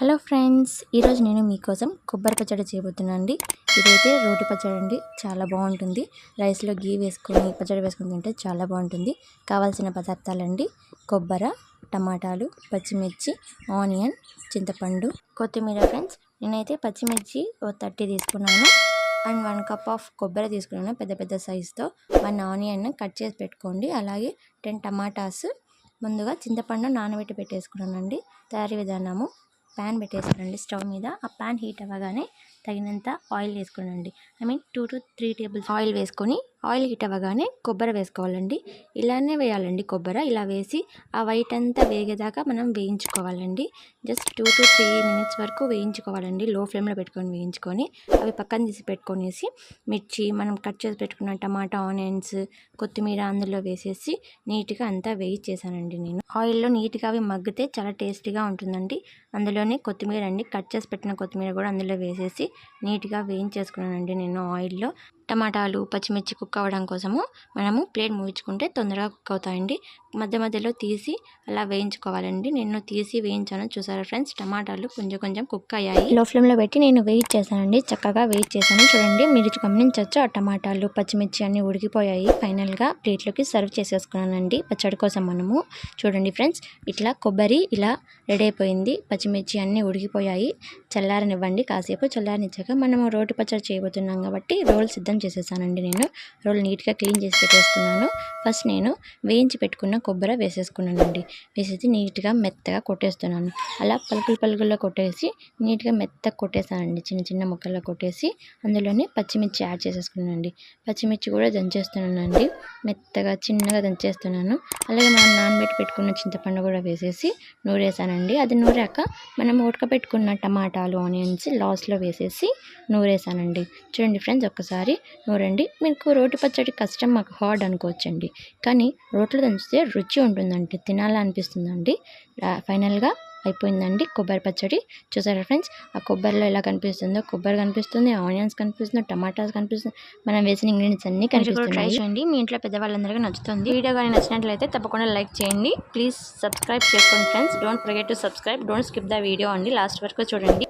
Hello friends ఈరోజు నేను మీకోసం కొబ్బరి పచ్చడి చేయబోతున్నాను అండి ఇదైతే రోటి పచ్చడి అండి చాలా బాగుంటుంది. రైస్లో గీ వేసుకొని పచ్చడి వేసుకొని తింటే చాలా బాగుంటుంది. కావాల్సిన పదార్థాలండి కొబ్బరి టమాటాలు పచ్చిమిర్చి ఆనియన్ చింతపండు కొత్తిమీర ఫ్రెండ్స్. నేనైతే పచ్చిమిర్చి ఓ థర్టీ తీసుకున్నాను. అండ్ వన్ కప్ ఆఫ్ కొబ్బరి తీసుకున్నాను పెద్ద పెద్ద సైజుతో. వన్ ఆనియన్ కట్ చేసి పెట్టుకోండి. అలాగే టెన్ టమాటాస్ ముందుగా చింతపండు నానబెట్టి పెట్టేసుకున్నానండి. తయారీ విధానము ప్యాన్ పెట్టేసుకోండి స్టవ్ మీద. ఆ ప్యాన్ హీట్ అవ్వగానే తగినంత oil వేసుకోనండి. I mean two to three tables oil వేసుకొని ఆయిల్ హీట్ అవ్వగానే కొబ్బరి వేసుకోవాలండి. ఇలానే వేయాలండి కొబ్బరి. ఇలా వేసి ఆ వైట్ అంతా వేగేదాకా మనం వేయించుకోవాలండి. Just two to three minutes వరకు వేయించుకోవాలండి. లో ఫ్లేమ్లో పెట్టుకొని వేయించుకొని అవి పక్కన తీసి పెట్టుకొనేసి మిర్చి మనం కట్ చేసి పెట్టుకున్న టమాటా ఆనియన్స్ కొత్తిమీర అందులో వేసేసి నీట్గా అంతా వేయించేసానండి నేను. ఆయిల్లో నీట్గా అవి మగ్గితే చాలా టేస్టీగా ఉంటుందండి. అందులోనే కొత్తిమీర అండి. కట్ చేసి పెట్టిన కొత్తిమీర కూడా అందులో వేసేసి నీట్గా వేయించేసుకున్నానండి నేను ఆయిల్లో. టమాటాలు పచ్చిమిర్చి కుక్ అవ్వడం కోసము మనము ప్లేట్ మూయించుకుంటే తొందరగా కుక్ అవుతాయండి. మధ్య మధ్యలో తీసి అలా వేయించుకోవాలండి. నేను తీసి వేయించాను. చూసారా ఫ్రెండ్స్? టమాటాలు కొంచెం కొంచెం కుక్ అయ్యాయి. లో ఫ్లేమ్లో పెట్టి నేను వెయిట్ చేశానండి. చక్కగా వెయిట్ చేశాను. చూడండి మీరు గమనించవచ్చు ఆ టమాటాలు పచ్చిమిర్చి అన్నీ ఉడికిపోయాయి. ఫైనల్గా ప్లేట్లోకి సర్వ్ చేసేసుకున్నానండి. పచ్చడి కోసం మనము. చూడండి ఫ్రెండ్స్ ఇట్లా కొబ్బరి ఇలా రెడీ అయిపోయింది. పచ్చిమిర్చి అన్నీ ఉడికిపోయాయి. చల్లారనివ్వండి. కాసేపు చల్లారనిచ్చాక మనము రోటి పచ్చడి చేయబోతున్నాం కాబట్టి రోల్ సిద్ధం చేసేసానండి నేను. రోల్ నీట్గా క్లీన్ చేసి పెట్టేసుకున్నాను. ఫస్ట్ నేను వేయించి పెట్టుకున్న కొబ్బరి వేసేసుకున్నానండి. వేసేసి నీట్గా మెత్తగా కొట్టేస్తున్నాను. అలా పలుకులు పలుకుల్లో కొట్టేసి నీట్గా మెత్తగా కొట్టేసానండి. చిన్న చిన్న ముక్కల్లో కొట్టేసి అందులోనే పచ్చిమిర్చి యాడ్ చేసేసుకున్నానండి. పచ్చిమిర్చి కూడా దంచేస్తున్నానండి. మెత్తగా చిన్నగా దంచేస్తున్నాను. అలాగే మనం నానబెట్టి పెట్టుకున్న చింతపండు కూడా వేసేసి నూరేసానండి. అది నూరాక మనం ఉడకపెట్టుకున్న టమాటాలు ఆనియన్స్ లాస్ట్లో వేసేసి నూరేసానండి. చూడండి ఫ్రెండ్స్ ఒక్కసారి నూరండి మీకు రోటి పచ్చడి కష్టం మాకు హార్డ్ అనుకోవచ్చండి. కానీ రోట్లో దంచితే రుచి ఉంటుందండి. తినాలనిపిస్తుందండి. ఫైనల్గా అయిపోయిందండి కొబ్బరి పచ్చడి. చూసారా ఫ్రెండ్స్? ఆ కొబ్బరిలో ఎలా కనిపిస్తుందో? కొబ్బరి కనిపిస్తుంది ఆనియన్స్ కనిపిస్తుంది టమాటాస్ కనిపిస్తుంది మనం వేసిన ఇంగ్రీడియంట్స్ అన్ని కనిపిస్తున్నాయి. చూడండి మీ ఇంట్లో పెద్దవాళ్ళందరికీ నచ్చుతుంది. వీడియో కానీ నచ్చినట్లయితే తప్పకుండా లైక్ చేయండి. ప్లీజ్ సబ్స్క్రైబ్ చేసుకోండి friends. Don't forget to subscribe don't skip the video అండి. లాస్ట్ వరకు చూడండి.